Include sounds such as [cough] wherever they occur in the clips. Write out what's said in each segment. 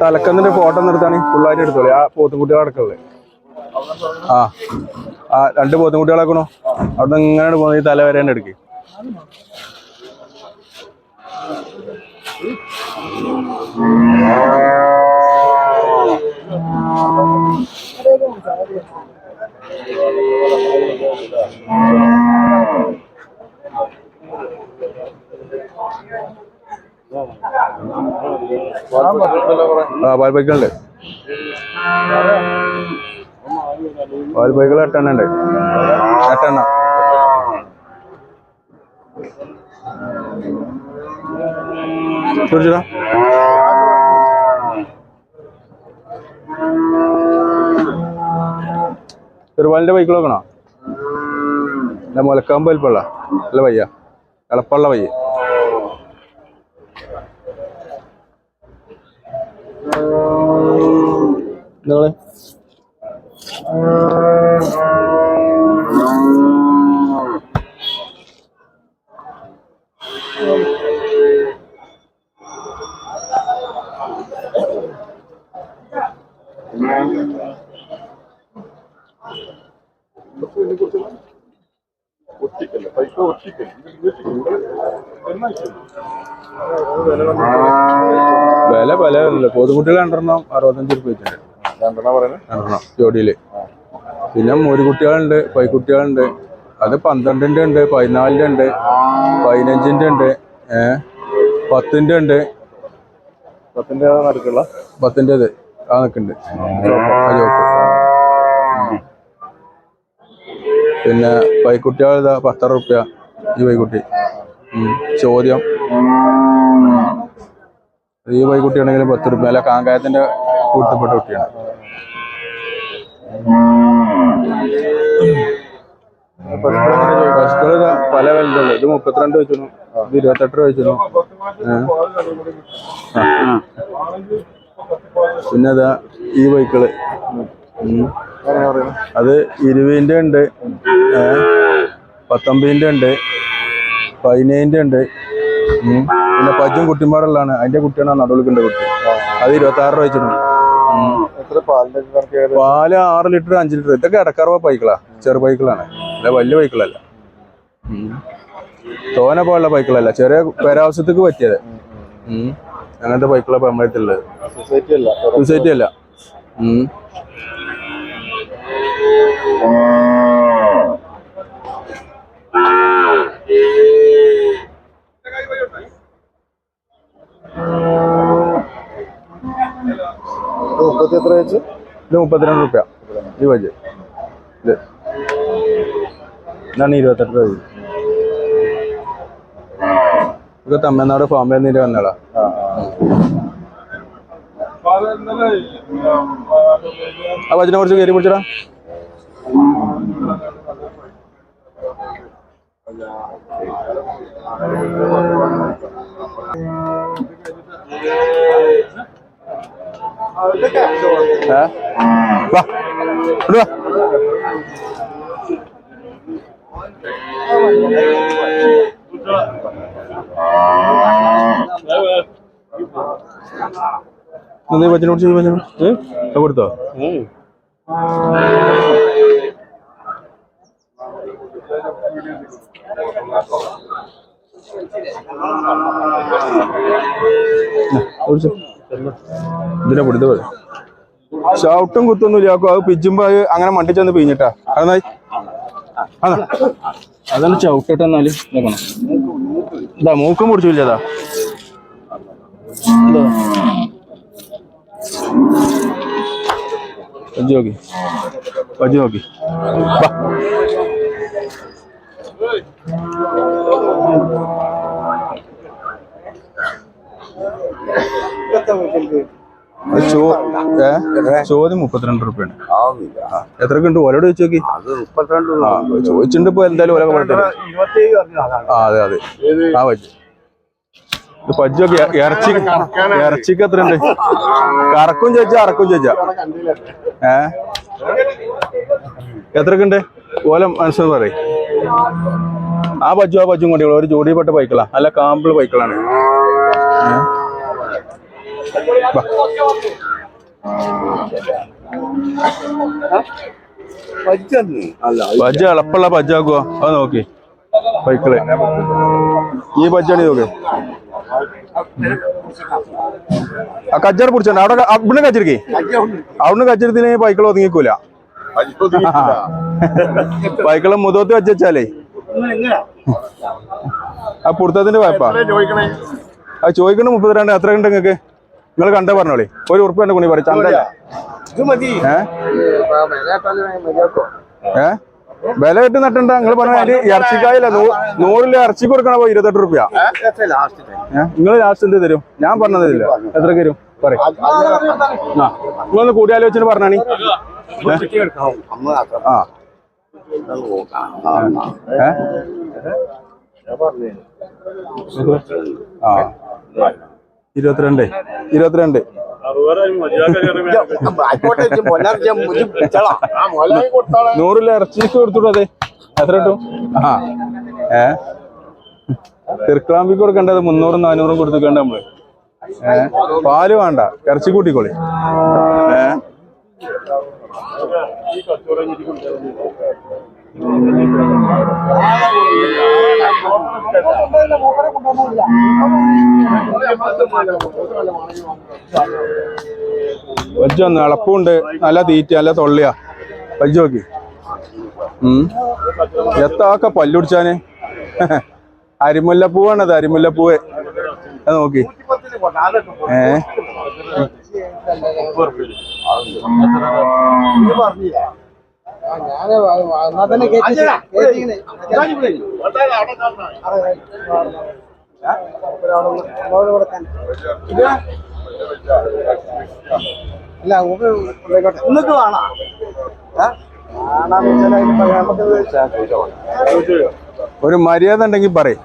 തലക്കന്നിന്റെ photo നിർത്താണി പിള്ളേരെ എടുത്തോളി. ആ പോത്തുംകുട്ടികൾ അടക്കല്ലേ ആ. ആ രണ്ട് പോത്തുംകുട്ടികളാക്കണോ അവിടെ നിന്ന് ഇങ്ങനെ പോകുന്നത്. ഈ തല എടുക്ക് ആ. പാൽ ബൈക്കുണ്ട് പാൽ ബൈക്കുകൾ എട്ടെണ്ണ. ഉണ്ട് എട്ടെണ്ണ കുടിച്ചോ? ചെറുപാലിന്റെ ബൈക്കിൽ നോക്കണോ അല്ല മുലക്കാൻ അല്ല വയ്യ കളപ്പള്ള വയ്യ നിങ്ങൾ വില വില പൊതുകുട്ടികൾ രണ്ടെണ്ണം അറുപത്തഞ്ച് രൂപ വെച്ചിട്ടുണ്ട്. ജോഡിയിൽ. പിന്നെ മൂരുകുട്ടികളുണ്ട് പൈക്കുട്ടികളുണ്ട് അത് പന്ത്രണ്ടിന്റെ ഉണ്ട് പതിനാലിന്റെ ഉണ്ട് പതിനഞ്ചിന്റെ ഉണ്ട് ഏഹ് പത്തിന്റെ ഉണ്ട്. പത്തിന്റെ നടുക്കുള്ള പത്തിന്റെത് ആ നിൽക്കുന്നുണ്ട്. ചോപ്പ്. പിന്നെ പൈക്കുട്ടികൾ പത്തറ റുപ്യ ഈ പൈക്കുട്ടി ചോദ്യം. ഈ പൈക്കുട്ടി ആണെങ്കിലും പത്ത് റുപ്യ അല്ല കാങ്കായത്തിന്റെ കൂട്ടപ്പെട്ട കുട്ടിയാണ് പശുക്കൾ ഇതാ പല വിലയുള്ളൂ ഇത് മുപ്പത്തിരണ്ട് വെച്ചു ഇത് ഇരുപത്തെട്ട് രൂപ വെച്ചു പിന്നെ അതാ ഈ ബൈക്കിൾ. അത് ഇരുപതിന്റെ ഉണ്ട്. പത്തൊമ്പതിന്റെ ഉണ്ട്. പതിനേഴിന്റെ ഉണ്ട്. പിന്നെ പജും കുട്ടിമാടുള്ളതാണ് അതിന്റെ കുട്ടിയാണ് നടുവിളിക്കേണ്ട കുട്ടി. അത് ഇരുപത്തി ആറ് രൂപ വെച്ചിട്ടുണ്ട് പാൽ ആറ് ലിറ്റർ അഞ്ച് ലിറ്റർ. ഇതൊക്കെ ഇടക്കാറുവ പൈക്കിളാ ചെറു പൈക്കിളാണ് അല്ല വലിയ പൈക്കിളല്ല. തോന പോലുള്ള പൈക്കിളല്ല ചെറിയ പേരാവശ്യത്തേക്ക് പറ്റിയത്. ഉം. അങ്ങനത്തെ പൈക്കിളാ നമ്മുടെ സൊസൈറ്റി അല്ല. സൊസൈറ്റി അല്ല. മുപ്പത്തി എത്ര വെച്ച്? ഇത് മുപ്പത്തിരണ്ട് റുപ്യ. ഈ വജ് ഇത്. ഇതാണ് ഇരുപത്തെട്ട് രൂപ ഇത്. തമിഴ്നാട് ഫാമിൽ നിന്നിട്ട് വന്നടാ ആ വജിനെ കുറിച്ച് കയറി പിടിച്ചടാ. ഏ? വാ. വാ. നീ വജിനെ കുറിച്ച് വജിനെ അത് കൊടുത്തോ? കുടിച്ചോ. ഇതിനെ പിടിച്ച പോലെ. ഷൗട്ടും കുത്തൊന്നും ഇല്ലാക്കും. അത് പിജുമ്പോ അത് അങ്ങനെ മണ്ടി ചെന്ന് പിഞ്ഞിട്ടാ അതെന്നായി അതാ അതാണ് ചവിട്ടിട്ട് എന്നാൽ നോക്കണം ഇതാ മൂക്കും മുടിച്ചില്ലതാ അതാ പജ്ജി നോക്കി. പജ്ജി നോക്കി. ചോദ്യം മുപ്പത്തിരണ്ട് റുപ്യാണ്. എത്രക്ക് ഉണ്ട് ഓലോട് ചോദിച്ചു നോക്കി ചോദിച്ചിട്ടുണ്ട് ഇപ്പൊ എന്തായാലും ആ അതെ അതെ. ആ പറ്റി പജ്ജൊക്കെ ഇറച്ചി ഇറച്ചിക്ക് എത്ര ഉണ്ട് കറക്കും ചോദിച്ചാ അറക്കും ചോദിച്ചാ. ഏ? എത്രക്ക് ഉണ്ട് ഓല മനസ്സിൽ പറയും. ആ പജ്ജു ആ പജ്ജും കൊണ്ടുള്ള ഒരു ജോഡിപ്പെട്ട ബൈക്കിളാ അല്ല കാമ്പിൾ ബൈക്കിളാണ് ഏ? ബജ്ജ എളുപ്പമുള്ള അത് നോക്കി. ബൈക്കിൾ ഈ ബജ്ജാണ് നോക്ക്. ആ കജ്ജാട് പിടിച്ചോണ്ട് അവിടെ ക- അവിടുന്ന് കജ്ജിരിക്കേ അവിടുന്ന് കജ്ജിരത്തിന് ബൈക്കിൾ ഒതുങ്ങിക്കൂല. ബൈക്കിൾ മുതത്ത് വെച്ചാലേ. ആ പുറത്തതിന്റെ വായ്പ. ആ ചോദിക്കണ മുപ്പത്തിരണ്ട് എത്ര ഉണ്ട് നിങ്ങക്ക് നിങ്ങൾ കണ്ടേ പറഞ്ഞോളി. ഒരു ഉറപ്പ് എന്റെ കുണി പറ ചന്തല്ല ഏ? ഏ? വില കെട്ടി നട്ടണ്ട നിങ്ങൾ പറഞ്ഞ ഇറച്ചിക്കായില്ല. നൂറിൽ ഇറച്ചി കൊടുക്കണ പോ ഇരുപത്തെട്ട് റുപ്യ. നിങ്ങൾ ലാസ്റ്റ് എന്ത് തരും? ഞാൻ പറഞ്ഞതില്ല എത്ര തരും? പറയും. ആ നിങ്ങളൊന്ന് കൂടിയാലോചിച്ചിട്ട് പറഞ്ഞാണി. ആ. ആ. ഇരുപത്തിരണ്ട്. ഇരുപത്തിരണ്ട്. നൂറിൽ ഇറച്ചിക്ക് കൊടുത്തുടോ അതെ. എത്ര കിട്ടും? ആ. ഏ? തിരുക്കളാമ്പിക്ക് കൊടുക്കേണ്ടത് മുന്നൂറും നാനൂറും കൊടുത്തിക്കേണ്ട നമ്മൾ. ഏ? പാൽ വേണ്ട. ഇറച്ചി കൂട്ടിക്കോളി. ഏ? വജ്ജ് വന്ന് ഇളപ്പുണ്ട് നല്ല തീറ്റ നല്ല തൊള്ളിയാ. വജ്ജ് നോക്കി. എത്താക്ക പല്ലുടിച്ചാന് [laughs] അരിമുല്ലപ്പൂവാണത് അരിമുല്ലപ്പൂവ്. അത് നോക്കി. ഏ? അല്ല ഇന്നൊക്കെ വേണം? ഒരു മര്യാദ ഉണ്ടെങ്കിൽ പറയും.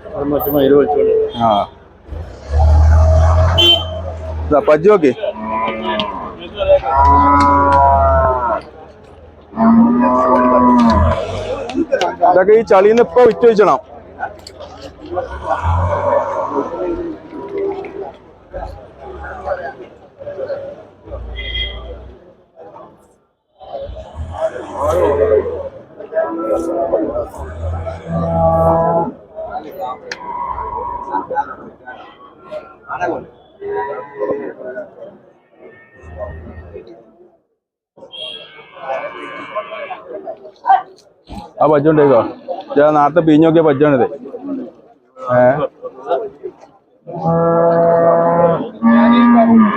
ആ. പജ്ജോക്കെ ഇതൊക്കെ ഈ ചളിന്ന് ഇപ്പൊ വിറ്റ് വെച്ചണം. ആ പജ്ജ ഉണ്ടേക്കോ ഞാൻ നേരത്തെ പിഞ്ഞ് നോക്കിയ പജ്ജാണിത് ഏ?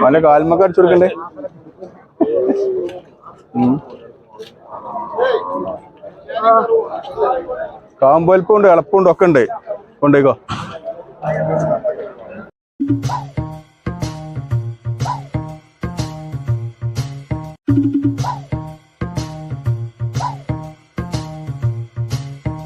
പല കാൽമൊക്കെ അടിച്ചു കൊടുക്കണ്ടേ. കാമ്പൽപ്പുണ്ട് ഇളപ്പുണ്ട് ഒക്കെ ഉണ്ട്. കൊണ്ടേക്കോ.